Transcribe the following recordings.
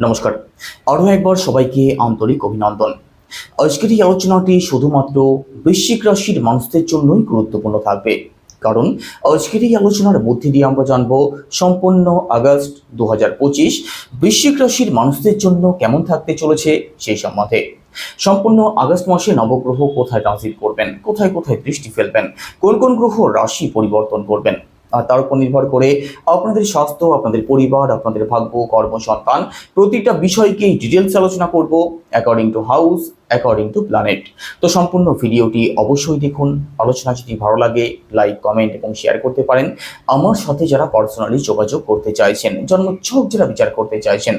নমস্কার। আরও একবার সবাইকে আন্তরিক অভিনন্দন। আজকের এই আলোচনাটি শুধুমাত্র বৃশ্চিক রাশির মানুষদের জন্যই গুরুত্বপূর্ণ থাকবে। কারণ আজকের এই আলোচনার মধ্যে দিয়ে আমরা জানব সম্পূর্ণ আগস্ট দু হাজার পঁচিশ বৃশ্চিক রাশির মানুষদের জন্য কেমন থাকতে চলেছে সেই সম্বন্ধে। সম্পূর্ণ আগস্ট মাসে নবগ্রহ কোথায় ট্রানজিট করবেন? কোথায় কোথায় দৃষ্টি ফেলবেন? কোন কোন গ্রহ রাশি পরিবর্তন করবেন? তার উপর নির্ভর করে আপনাদের স্বাস্থ্য, আপনাদের পরিবার, আপনাদের ভাগ্য কর্মসন্তান প্রতিটা বিষয়কেই ডিটেলস আলোচনা করব according to house according to planet তো সম্পূর্ণ ভিডিওটি অবশ্যই দেখুন। আলোচনা যদি ভালো লাগে লাইক কমেন্ট এবং শেয়ার করতে পারেন। আমার সাথে যারা পার্সোনালি যোগাযোগ করতে চাইছেন জন্মছক যারা বিচার করতে চাইছেন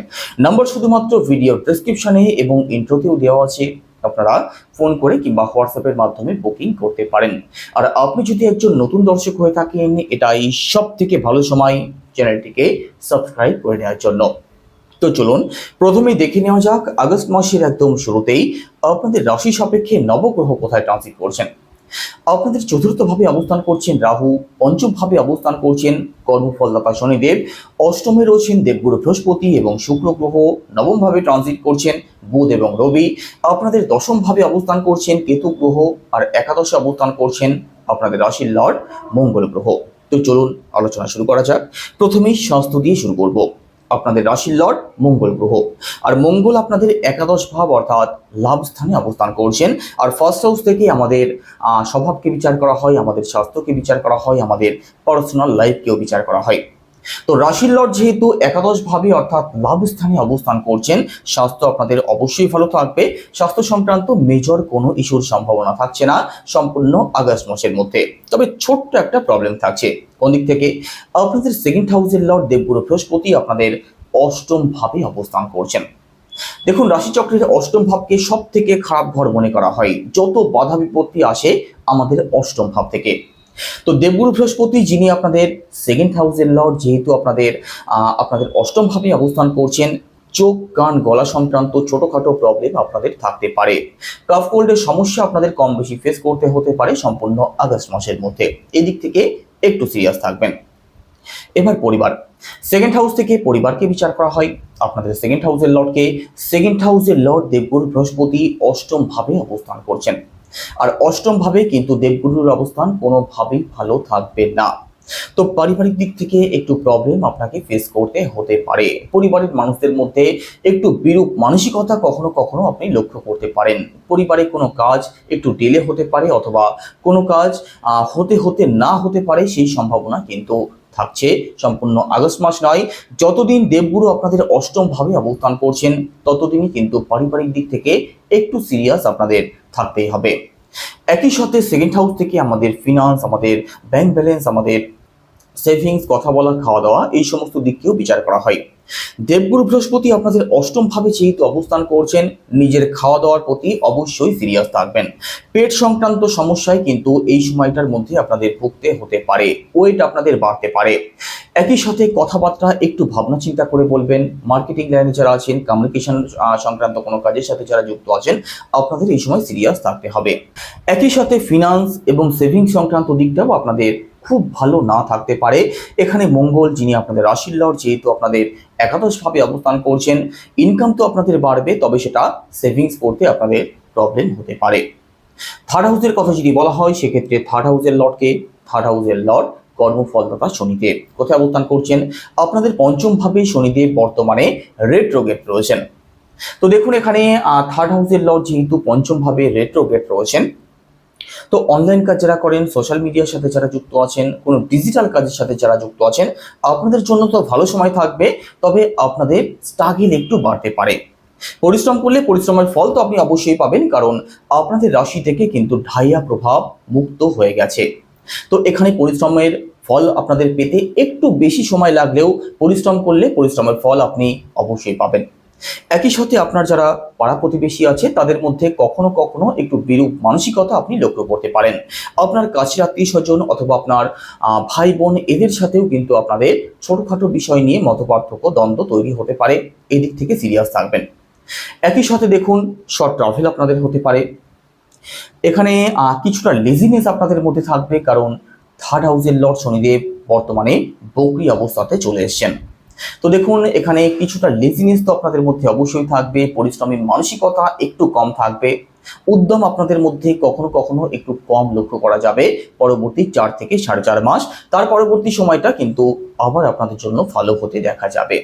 নাম্বার শুধুমাত্র ভিডিও ডেসক্রিপশনে এবং ইন্ট্রোতেও দেওয়া আছে। আপনারা ফোন করে কিংবা হোয়াটসঅ্যাপের মাধ্যমে বুকিং করতে পারেন। আর আপনি যদি একজন নতুন দর্শক হয়ে থাকেন, এটাই সব থেকে ভালো সময় চ্যানেলটিকে সাবস্ক্রাইব করে নেওয়ার জন্য। তো চলুন প্রথমে দেখে নেওয়া যাক, আগস্ট মাসের একদম শুরুতেই আপনাদের রাশি সাপেক্ষে নবগ্রহ কোথায় ট্রানজিট করছেন? আপনাদের চতুর্থভাবে অবস্থান করছেন রাহু, পঞ্চমভাবে অবস্থান করছেন কর্মফলদাতা শনিদেব, অষ্টমে রয়েছেন দেবগুরু বৃহস্পতি এবং শুক্র গ্রহ নবমভাবে ট্রানজিট করছেন বুধ এবং রবি। আপনাদের দশমভাবে অবস্থান করছেন কেতু গ্রহ আর একাদশে অবস্থান করছেন আপনাদের রাশির লর্ড মঙ্গল গ্রহ। তো চলুন আলোচনা শুরু করা যাক। প্রথমেই স্বাস্থ্য দিয়ে শুরু করব। আপনাদের রাশির লর্ড মঙ্গল গ্রহ। আর মঙ্গল আপনাদের একাদশ ভাব অর্থাৎ লাভ স্থানে অবস্থান করছেন। আর ফার্স্ট হাউস থেকে আমাদের স্বভাবকে বিচার করা হয়, আমাদের স্বাস্থ্যকে বিচার করা হয়, আমাদের পার্সোনাল লাইফকেও বিচার করা হয়। তো রাশির লর্ড যেহেতু একাদশ ভাবে অর্থাৎ লাভস্থানে অবস্থান করছেন, স্বাস্থ্য আপনাদের অবশ্যই ভালো থাকবে। স্বাস্থ্য সংক্রান্ত মেজর কোনো ইস্যুর সম্ভাবনা থাকছে না সম্পূর্ণ আগস্ট মাসের মধ্যে। তবে ছোট্ট একটা প্রবলেম থাকছে। কোন দিক থেকে? আপনাদের সেকেন্ড হাউসের লর্ড দেবগুরু বৃহস্পতি আপনাদের অষ্টম ভাবে অবস্থান করছেন। দেখুন, রাশিচক্রের অষ্টম ভাবকে সব থেকে খারাপ ঘর মনে করা হয়। যত বাধা বিপত্তি আসে, আমাদের অষ্টম ভাব থেকে। তো দেবগুরু বৃহস্পতি যিনি আপনাদের সেকেন্ড হাউসের লর্ড যেহেতু আপনাদের আপনাদের অষ্টম ভাবে অবস্থান করছেন, চোখ, কান, গলা সংক্রান্ত ছোটোখাটো প্রবলেম আপনাদের থাকতে পারে। কাফ কোল্ডের সমস্যা আপনাদের কম বেশি ফেস করতে হতে পারে সম্পূর্ণ আগস্ট মাসের মধ্যে। এদিক থেকে একটু সিরিয়াস থাকবেন। এবার পরিবার। সেকেন্ড হাউস থেকে পরিবারকে বিচার করা হয়। আপনাদের সেকেন্ড হাউসের লর্ডকে সেকেন্ড হাউসের লর্ড দেবগুরু বৃহস্পতি অষ্টম ভাবে অবস্থান করছেন। আর অষ্টম ভাবে কিন্তু দেবগুরুর অবস্থান কোনোভাবেই ভালো থাকবে না। তো পারিবারিক দিক থেকে একটু প্রবলেম আপনাকে ফেস করতে হতে পারে। পরিবারের মানুষদের মধ্যে একটু বিরূপ মানসিকতা কখনো কখনো আপনি লক্ষ্য করতে পারেন। পরিবারে কোনো কাজ একটু ডিলে হতে পারে অথবা কোনো কাজ হতে হতে না হতে পারে সেই সম্ভাবনা কিন্তু থাকছে। সম্পূর্ণ আগস্ট মাস নয়, যতদিন দেবগুরু আপনাদের অষ্টম ভাবে অবস্থান করছেন, ততদিনই কিন্তু পারিবারিক দিক থেকে একটু সিরিয়াস আপনাদের থাকতেই হবে। একই সাথে সেকেন্ড হাউস থেকে আমাদের ফিনান্স আমাদের ব্যাংক ব্যালেন্স আমাদের সেভিংস কথা বলা খাওয়া দাওয়া এই সমস্ত দিককেও বিচার করা হয়। দেবগুরু বৃহস্পতি আপনাদের অষ্টম ভাবে যেহেতু অবস্থান করছেন, নিজের খাওয়া দাওয়ার প্রতি অবশ্যই সিরিয়াস থাকবেন। পেট সংক্রান্ত সমস্যায় কিন্তু এই সময়টার মধ্যে আপনাদের ভুগতে হতে পারে ওয়েট আপনাদের বাড়তে পারে। একই সাথে কথাবার্তা একটু ভাবনা চিন্তা করে বলবেন। মার্কেটিং লাইনে যারা আছেন কমিউনিকেশন সংক্রান্ত কোনো কাজের সাথে যারা যুক্ত আছেন, আপনাদের এই সময় সিরিয়াস থাকতে হবে। একই সাথে ফিনান্স এবং সেভিংস সংক্রান্ত দিকটাও আপনাদের খুব ভালো না থাকতে পারে। এখানে মঙ্গল, যিনি আপনাদের রাশির লর্ড যেহেতু আপনাদের একাদশভাবে অবস্থান করছেন ইনকাম তো আপনাদের বাড়বে, তবে সেটা সেভিংস করতে আপনাদের প্রবলেম হতে পারে। থার্ড হাউসের কথা যদি বলা হয়, সেক্ষেত্রে থার্ড হাউসের লটকে থার্ড হাউসের লর্ড কর্মফলদাতা শনিদেব। কোথায় অবস্থান করছেন? আপনাদের পঞ্চম ভাবে শনিদেব বর্তমানে রেট্রোগেট রয়েছেন। তো দেখুন এখানে থার্ড হাউসের লর্ড যেহেতু পঞ্চম ভাবে রেট্রোগেট রয়েছেন, তো অনলাইন কাজ যারা করেন সোশ্যাল মিডিয়ার সাথে যারা যুক্ত আছেন, কোনো ডিজিটাল কাজের সাথে যারা যুক্ত আছেন, আপনাদের জন্য তো ভালো সময় থাকবে, তবে আপনাদের স্ট্রাগল একটু বাড়তে পারে। পরিশ্রম করলে পরিশ্রমের ফল তো আপনি অবশ্যই পাবেন, কারণ আপনাদের রাশি থেকে কিন্তু ঢাইয়া প্রভাব মুক্ত হয়ে গেছে। তো এখানে পরিশ্রমের ফল আপনাদের পেতে একটু বেশি সময় লাগলেও পরিশ্রম করলে পরিশ্রমের ফল আপনি অবশ্যই পাবেন। একই সাথে আপনার যারা পাড়া প্রতিবেশী আছে, তাদের মধ্যে কখনো কখনো একটু বিরূপ মানসিকতা আপনি লক্ষ্য করতে পারেন। আপনার কাছের আত্মীয় স্বজন অথবা আপনার ভাই বোন এদের সাথেও কিন্তু আপনাদের ছোটখাটো বিষয় নিয়ে মতপার্থক্য, দ্বন্দ্ব তৈরি হতে পারে। এদিক থেকে সিরিয়াস থাকবেন। একই সাথে দেখুন শর্ট ট্রাভেল আপনাদের হতে পারে। এখানে কিছুটা লেজিনেস আপনাদের মধ্যে থাকবে কারণ থার্ড হাউসের লর্ড শনিদেব বর্তমানে বকরি অবস্থাতে চলে এসেছেন। তো দেখুন, এখানে কিছুটা লেজিনেস তো আপনাদের মধ্যে অবশ্যই থাকবে পরিশ্রমী মানসিকতা একটু কম থাকবে, উদ্যম আপনাদের মধ্যে কখনো কখনো একটু কম লক্ষ্য করা যাবে পরবর্তী চার থেকে সাড়ে চার মাস, তার পরবর্তী সময়টা কিন্তু আবার আপনাদের জন্য ভালো হতে দেখা যাবে।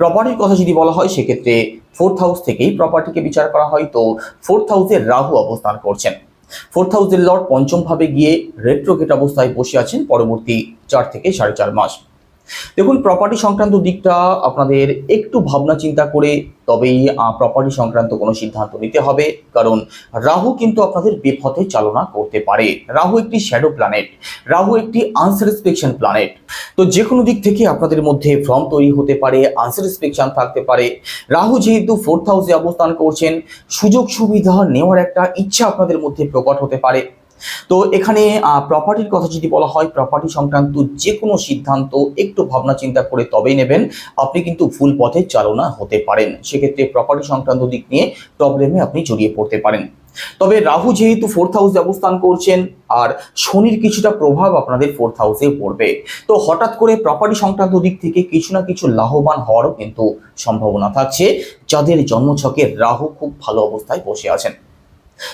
প্রপার্টির কথা যদি বলা হয়, সেক্ষেত্রে ফোর্থ হাউস থেকেই প্রপার্টিকে বিচার করা হয়। তো ফোর্থ হাউসের রাহু অবস্থান করছেন। ফোর্থ হাউসের লর্ড পঞ্চম ভাবে গিয়ে রেট্রোগেট অবস্থায় বসে আছেন পরবর্তী চার থেকে সাড়ে চার মাস। দেখুন প্রপার্টি সংক্রান্ত দিকটা আপনাদের একটু ভাবনা চিন্তা করে তবেই প্রপার্টি সংক্রান্ত কোনো সিদ্ধান্ত নিতে হবে। কারণ রাহু কিন্তু আপনাদের বিপথে চালনা করতে পারে। রাহু একটি শ্যাডো প্ল্যানেট রাহু একটি আনস্যাটিসফ্যাকশন প্ল্যানেট তো যে কোনো দিক থেকে আপনাদের মধ্যে ভ্রম তৈরি হতে পারে আনস্যাটিসফ্যাকশন থাকতে পারে। রাহু যেহেতু ফোর্থ হাউসে অবস্থান করছেন সুযোগ সুবিধা নেওয়ার একটা ইচ্ছা আপনাদের মধ্যে প্রকট হতে পারে। তো এখানে প্রপার্টির কথা যদি বলা হয় প্রপার্টি সংক্রান্ত যে কোনো সিদ্ধান্ত, একটু ভাবনা চিন্তা করে তবেই নেবেন। আপনি কিন্তু ভুল পথে চালনা হতে পারেন। সেক্ষেত্রে প্রপার্টি সংক্রান্ত দিক নিয়ে প্রবলেমে আপনি জড়িয়ে পড়তে পারেন। তবে রাহু যেহেতু ফোর্থ হাউসে অবস্থান করছেন, আর শনির কিছুটা প্রভাব আপনাদের ফোর্থ হাউসে পড়বে। তো হঠাৎ করে প্রপার্টি সংক্রান্ত দিক থেকে কিছু না কিছু লাভবান হওয়ারও কিন্তু সম্ভাবনা থাকছে, যাদের জন্মছকের রাহু খুব ভালো অবস্থায় বসে আছেন।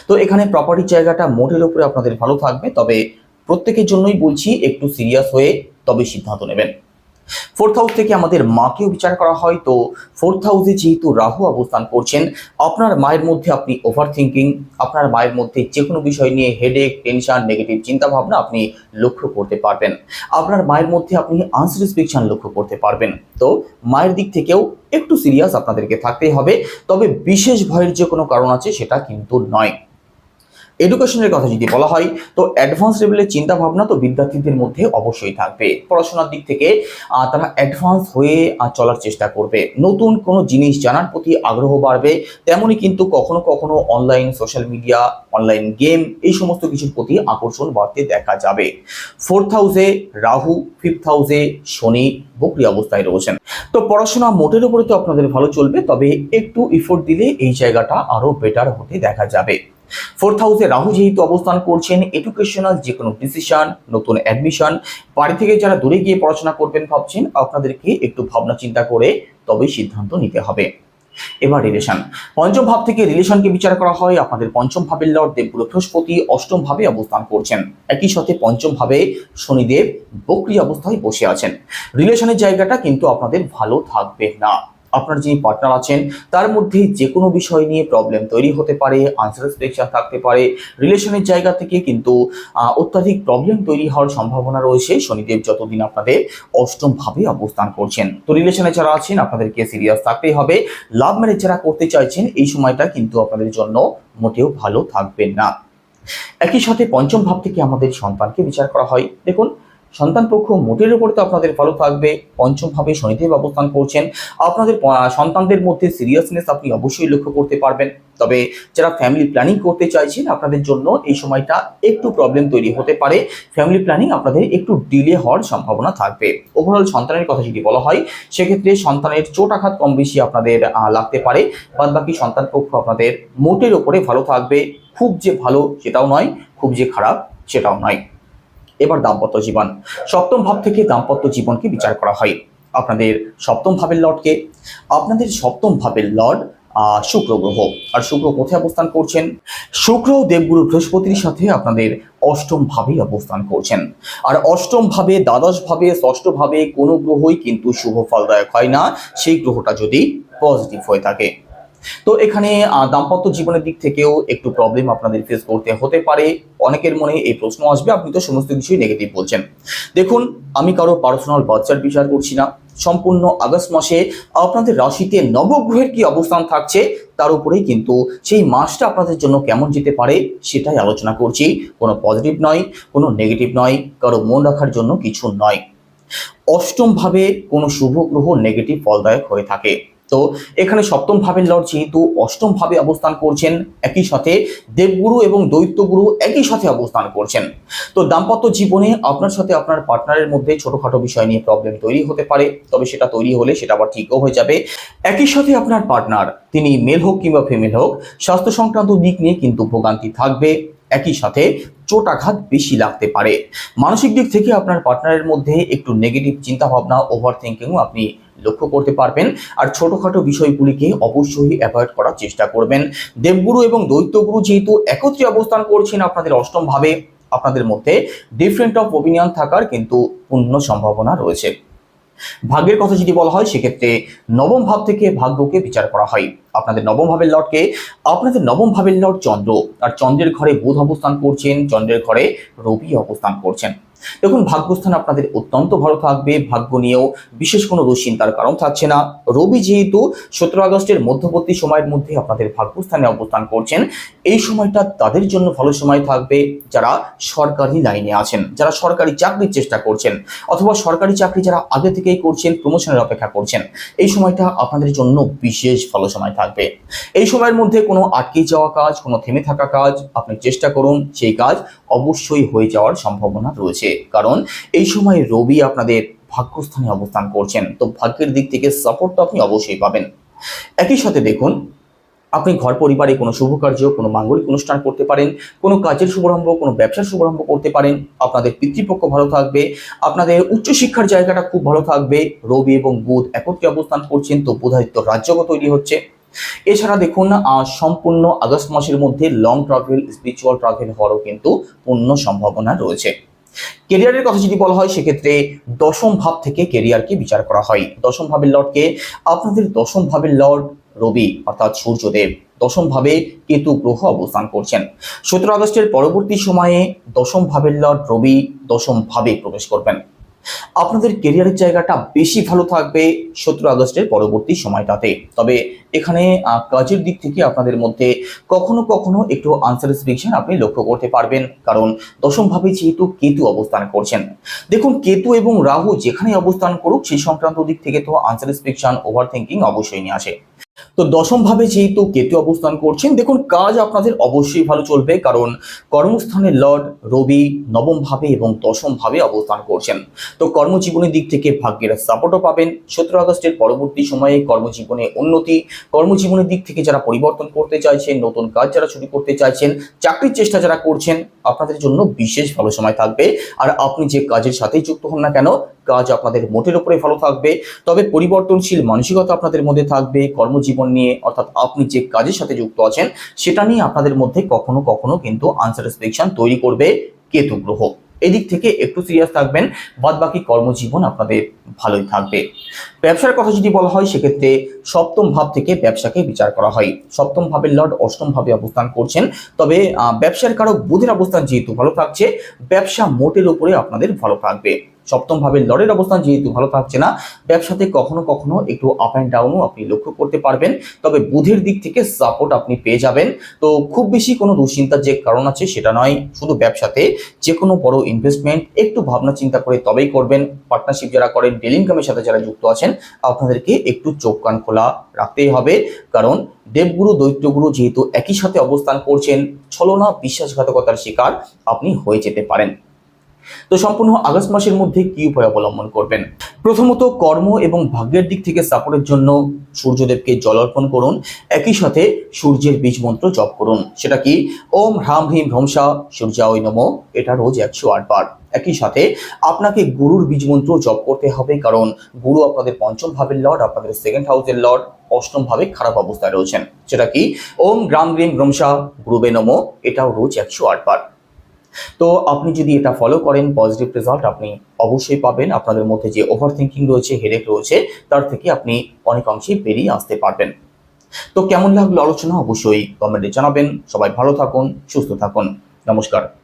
তো এখানে প্রপার্টির জায়গাটা মোটের উপরে আপনাদের ভালো থাকবে, তবে প্রত্যেকের জন্যই বলছি একটু সিরিয়াস হয়ে তবে সিদ্ধান্ত নেবেন। ফোর্থ হাউস থেকে আমাদের মাকেও বিচার করা হয়, তো ফোর্থ হাউসে যেহেতু রাহু অবস্থান করছেন, আপনার মায়ের মধ্যে আপনি ওভার থিঙ্কিং আপনার মায়ের মধ্যে যে কোনো বিষয় নিয়ে হেডেক টেনশন নেগেটিভ চিন্তাভাবনা আপনি লক্ষ্য করতে পারবেন। আপনার মায়ের মধ্যে আপনি আনস্যাটিসফ্যাকশন লক্ষ্য করতে পারবেন। তো মায়ের দিক থেকেও একটু সিরিয়াস আপনাদেরকে থাকতেই হবে, তবে বিশেষ ভয়ের যে কোনো কারণ আছে সেটা কিন্তু নয়। এডুকেশনের কথা যদি বলা হয়, তো অ্যাডভান্স লেভেলের চিন্তা ভাবনা তো বিদ্যার্থীদের মধ্যে অবশ্যই থাকবে। পড়াশোনার দিক থেকে তারা অ্যাডভান্স হয়ে চলার চেষ্টা করবে। নতুন কোনো জিনিস জানার প্রতি আগ্রহ বাড়বে, তেমনই কিন্তু কখনো কখনো online social media online game এই সমস্ত কিছুর প্রতি আকর্ষণ বাড়তে দেখা যাবে। ফোর্থ হাউসে রাহু ফিফথ হাউসে শনি বকরি অবস্থায় রয়েছেন। তো পড়াশোনা মোটের উপরে তো আপনাদের ভালো চলবে, তবে একটু ইফোর্ট দিলে এই জায়গাটা আরও বেটার হতে দেখা যাবে। ফোর্থ হাউসে রাহু যেহেতু অবস্থান করছেন এডুকেশনাল যে কোনো ডিসিশন নতুন অ্যাডমিশন বাড়ি থেকে যারা দূরে গিয়ে পড়াশোনা করবেন ভাবছেন, আপনাদেরকে একটু ভাবনা চিন্তা করে তবেই সিদ্ধান্ত নিতে হবে। এবার রিলেশন পঞ্চম ভাব থেকে রিলেশনকে বিচার করা হয়। আপনাদের পঞ্চম ভাবের লর্ড দেবগুলো বৃহস্পতি অষ্টম ভাবে অবস্থান করছেন। একই সাথে পঞ্চম ভাবে শনিদেব বক্রি অবস্থায় বসে আছেন। রিলেশনের জায়গাটা কিন্তু আপনাদের ভালো থাকবে না। আপনার যিনি পার্টনার আছেন, তার মধ্যে যে কোনো বিষয় নিয়ে প্রবলেম তৈরি হতে পারে আনসাটিসফ্যাকশন থাকতে পারে রিলেশনের জায়গা থেকে কিন্তু অত্যাধিক প্রবলেম তৈরি হওয়ার সম্ভাবনা রয়েছে। শনিদেব যতদিন আপনাদের অষ্টম ভাবে অবস্থান করছেন। তো রিলেশনে যারা আছেন, আপনাদেরকে সিরিয়াস থাকতেই হবে। লাভ ম্যারেজ যারা করতে চাইছেন, এই সময়টা কিন্তু আপনাদের জন্য মোটেও ভালো থাকবেন না। একই সাথে পঞ্চম ভাব থেকে আমাদের সন্তানকে বিচার করা হয়। দেখুন সন্তান পক্ষ মোটের উপর তো আপনাদের ভালো থাকবে। পঞ্চম ভাবে শনিদেব অবস্থান করছেন। আপনাদের সন্তানদের মধ্যে সিরিয়াসনেস আপনি অবশ্যই লক্ষ্য করতে পারবেন। তবে যারা ফ্যামিলি প্ল্যানিং করতে চাইছেন আপনাদের জন্য এই সময়টা একটু প্রবলেম তৈরি হতে পারে। ফ্যামিলি প্ল্যানিং আপনাদের একটু ডিলে হওয়ার সম্ভাবনা থাকবে। ওভারঅল সন্তানের কথা যদি বলা হয়, সেক্ষেত্রে সন্তানের চোট আঘাত কম বেশি আপনাদের লাগতে পারে। বাদ বাকি সন্তান পক্ষ আপনাদের মোটের ওপরে ভালো থাকবে। খুব যে ভালো সেটাও নয়, খুব যে খারাপ সেটাও নয়। এবার দাম্পত্য জীবন। সপ্তম ভাব থেকে দাম্পত্য জীবনকে বিচার করা হয়। আপনাদের সপ্তম ভাবের লর্ডকে। আপনাদের সপ্তম ভাবের লর্ড শুক্র গ্রহ। আর শুক্র কোথায় অবস্থান করছেন? শুক্র দেবগুরু বৃহস্পতির সাথে আপনাদের অষ্টম ভাবে অবস্থান করছেন। আর অষ্টম ভাবে, দ্বাদশ ভাবে, ষষ্ঠ ভাবে কোনো গ্রহই কিন্তু শুভ ফলদায়ক হয় না। সেই গ্রহটা যদি পজিটিভ হয়ে থাকে। তো এখানে দাম্পত্য জীবনের দিক থেকেও একটু প্রবলেম আপনাদের ফেস করতে হতে পারে। অনেকের মনে এই প্রশ্ন আসবে, আপনি তো সমস্ত কিছুই নেগেটিভ বলছেন। দেখুন, আমি কারও পার্সোনাল বাচ্চার বিচার করছি না। সম্পূর্ণ আগস্ট মাসে আপনাদের রাশিতে নবগ্রহের কি অবস্থান থাকছে, তার উপরেই কিন্তু সেই মাসটা আপনাদের জন্য কেমন যেতে পারে, সেটাই আলোচনা করছি। কোনো পজিটিভ নয়, কোনো নেগেটিভ নয়, কারও মন রাখার জন্য কিছু নয়। অষ্টম ভাবে কোনো শুভ গ্রহ নেগেটিভ ফলদায়ক হয়ে থাকে। তো এখানে সপ্তম ভাবের লর্ড যেহেতু অষ্টম ভাবে অবস্থান করছেন, একই সাথে দেবগুরু এবং দৈত্যগুরু একই সাথে অবস্থান করছেন। তো দাম্পত্য জীবনে আপনার সাথে আপনার পার্টনারের মধ্যে ছোটোখাটো বিষয় নিয়ে প্রবলেম তৈরি হতে পারে, তবে সেটা তৈরি হলে সেটা আবার ঠিকও হয়ে যাবে। একই সাথে আপনার পার্টনার তিনি মেল হোক কিংবা ফিমেল হোক, স্বাস্থ্য সংক্রান্ত দিক নিয়ে কিন্তু ভোগান্তি থাকবে। একই সাথে চোট আঘাত বেশি লাগতে পারে। মানসিক দিক থেকে আপনার পার্টনারের মধ্যে একটু নেগেটিভ চিন্তা ভাবনা ওভার থিঙ্কিংও আপনি লক্ষ্য করতে পারবেন। আর ছোটখাটো বিষয়গুলিকে অবশ্যই অ্যাভয়েড করার চেষ্টা করবেন। দেবগুরু এবং দৈত্যগুরু যেহেতু একত্রে অবস্থান করছেন আপনাদের অষ্টম ভাবে আপনাদের মধ্যে ডিফারেন্ট অফ ওপিনিয়ন থাকার কিন্তু পূর্ণ সম্ভাবনা রয়েছে। ভাগ্যের কথা যদি বলা হয়, সেক্ষেত্রে নবম ভাব থেকে ভাগ্যকে বিচার করা হয়। আপনাদের নবম ভাবের লটকে আপনাদের নবম ভাবের লট চন্দ্র। আর চন্দ্রের ঘরে বুধ অবস্থান করছেন, চন্দ্রের ঘরে রবি অবস্থান করছেন। দেখুন, ভাগ্যস্থান আপনাদের অত্যন্ত ভালো থাকবে। ভাগ্য নিয়েও বিশেষ কোনো দুশ্চিন্তার কারণ থাকছে না। রবি যেহেতু সতেরো আগস্টের মধ্যবর্তী সময়ের মধ্যে আপনাদের ভাগ্যস্থানে অবস্থান করছেন, এই সময়টা তাদের জন্য ভালো সময় থাকবে যারা সরকারি লাইনে আছেন, যারা সরকারি চাকরির চেষ্টা করছেন অথবা সরকারি চাকরি যারা আগে থেকেই করছেন প্রমোশনের অপেক্ষা করছেন। এই সময়টা আপনাদের জন্য বিশেষ ভালো সময় থাকবে। এই সময়ের মধ্যে কোনো আটকে যাওয়া কাজ, কোনো থেমে থাকা কাজ, আপনি চেষ্টা করুন, সেই কাজ অবশ্যই হয়ে যাওয়ার সম্ভাবনা রয়েছে। কারণ এই সময় রবি আপনাদের ভাগ্যস্থানে অবস্থান করছেন, তো ভাগ্যের দিক থেকে সাপোর্ট তো আপনি অবশ্যই পাবেন। একই সাথে দেখুন, আপনি ঘর পরিবারে কোনো শুভ কার্য, কোনো মাঙ্গলিক অনুষ্ঠান করতে পারেন, কোনো কাজের শুভারম্ভ, কোনো ব্যবসার শুভারম্ভ করতে পারেন, আপনাদের পিতৃপক্ষ ভালো থাকবে, আপনাদের উচ্চশিক্ষার জায়গাটা খুব ভালো থাকবে, রবি এবং বুধ একত্রে অবস্থান করছেন, তো বুধাদিত্য রাজ্যও তৈরি হচ্ছে। এছাড়া দেখুন সম্পূর্ণ আগস্ট মাসের মধ্যে লং ট্রাভেল স্পিরিচুয়াল ট্রাভেল হওয়ারও কিন্তু পূর্ণ সম্ভাবনা রয়েছে। কেরিয়ারের কথা যদি বলা হয়, সেক্ষেত্রে দশম ভাব থেকে কেরিয়ারকে বিচার করা হয়। দশম ভাবের লর্ডকে আপনাদের দশম ভাবের লর্ড রবি, অর্থাৎ সূর্যদেব। দশম ভাবে কেতু গ্রহ অবস্থান করছেন। সতেরো আগস্টের পরবর্তী সময়ে দশম ভাবের লর্ড রবি দশম ভাবে প্রবেশ করবেন। আপনাদের কেরিয়ারের জায়গাটা বেশি ভালো থাকবে সতেরো আগস্টের পরবর্তী সময়টাতে। তবে এখানে কাজের দিক থেকে আপনাদের মধ্যে কখনো কখনো একটু আনস্যাটিসফ্যাকশন আপনি লক্ষ্য করতে পারবেন। কারণ দশমভাবে যেহেতু কেতু অবস্থান করছেন। দেখুন, কেতু এবং রাহু যেখানে অবস্থান করুক, সেই সংক্রান্ত দিক থেকে তো আনস্যাটিসফ্যাকশন ওভার থিঙ্কিং অবশ্যই নিয়ে আসে। তো দশম ভাবে যেহেতু কেতু অবস্থান করছেন, দেখুন কাজ আপনাদের অবশ্যই ভালো চলবে, কারণ কর্মস্থানে লর্ড, রবি নবম ভাবে এবং দশম ভাবে অবস্থান করছেন। তো কর্মজীবনের দিক থেকে ভাগ্যের সাপোর্টও পাবেন। সতেরো আগস্টের পরবর্তী সময়ে কর্মজীবনে উন্নতি, কর্মজীবনের দিক থেকে যারা পরিবর্তন করতে চাইছেন, নতুন কাজ যারা শুরু করতে চাইছেন, চাকরির চেষ্টা যারা করছেন আপনাদের জন্য বিশেষ ভালো সময় থাকবে। আর আপনি যে কাজের সাথেই যুক্ত হন না কেন, কাজ আপনাদের মোটের উপরে ভালো থাকবে। তবে পরিবর্তনশীল মানসিকতা আপনাদের মধ্যে থাকবে, কর্মজীবন নিয়ে, অর্থাৎ আপনি যে কাজের সাথে যুক্ত আছেন, সেটা নিয়ে আপনাদের মধ্যে কখনো কখনো কিন্তু আনস্যাটিসফ্যাকশন তৈরি করবে। কেতু গ্রহ। এদিক থেকে একটু সিরিয়াস থাকবেন বাদ বাকি কর্মজীবন আপনাদের ভালোই থাকবে। ব্যবসার কথা যদি বলা হয়, সেক্ষেত্রে সপ্তম ভাব থেকে ব্যবসাকে বিচার করা হয়। সপ্তম ভাবের লর্ড, অষ্টম ভাবে অবস্থান করছেন। তবে ব্যবসার কারও বুধের অবস্থান যেহেতু ভালো থাকছে, ব্যবসা মোটের উপরে আপনাদের ভালো থাকবে। সপ্তম ভাবের লর্ডের অবস্থান যেহেতু ভালো থাকছে না, ব্যবসাতে কখনো কখনো একটু আপ অ্যান্ড ডাউনও আপনি লক্ষ্য করতে পারবেন। তবে বুধের দিক থেকে সাপোর্ট আপনি পেয়ে যাবেন। তো খুব বেশি কোনো দুশ্চিন্তার যে কারণ আছে সেটা নয়, শুধু ব্যবসাতে যে কোনো বড় ইনভেস্টমেন্ট একটু ভাবনা চিন্তা করে তবেই করবেন। পার্টনারশিপ যারা করেন ডেলি ইনকামের সাথে যারা যুক্ত আছেন, আপনাদেরকে একটু চোখ কান খোলা রাখতেই হবে। কারণ দেবগুরু, দৈত্যগুরু যেহেতু একই সাথে অবস্থান করছেন, ছলনা, বিশ্বাসঘাতকতার শিকার আপনি হয়ে যেতে পারেন। তো সম্পূর্ণ আগস্ট মাসের মধ্যে কি উপায় অবলম্বন করবেন? প্রথমত কর্ম এবং ভাগ্যের দিক থেকে সাপোর্টের জন্য সূর্যদেবকে জল অর্পণ করুন। একই সাথে সূর্যের বীজ মন্ত্র জপ করুন। সেটা কি? ওম হ্রাম হ্রিম ভ্রংসা সূর্যায় নম। এটা রোজ একশো আট বার। একই সাথে আপনাকে গুরুর বীজ মন্ত্র জপ করতে হবে কারণ গুরু আপনাদের পঞ্চম ভাবের লর্ড, আপনাদের সেকেন্ড হাউসের লর্ড, অষ্টম ভাবে খারাপ অবস্থায় রয়েছেন। সেটা কি? ওম গ্রাম গ্রিম গ্রমসা গুরুবে নম। এটাও রোজ একশো আট বার। তো আপনি যদি এটা ফলো করেন পজিটিভ রেজাল্ট আপনি অবশ্যই পাবেন। আপনাদের মধ্যে যে ওভার থিঙ্কিং রয়েছে হেডেক রয়েছে, তার থেকে আপনি অনেক অংশেই বেরিয়ে আসতে পারবেন। তো কেমন লাগল আলোচনা? অবশ্যই কমেন্টে জানাবেন। সবাই ভালো থাকুন, সুস্থ থাকুন। নমস্কার।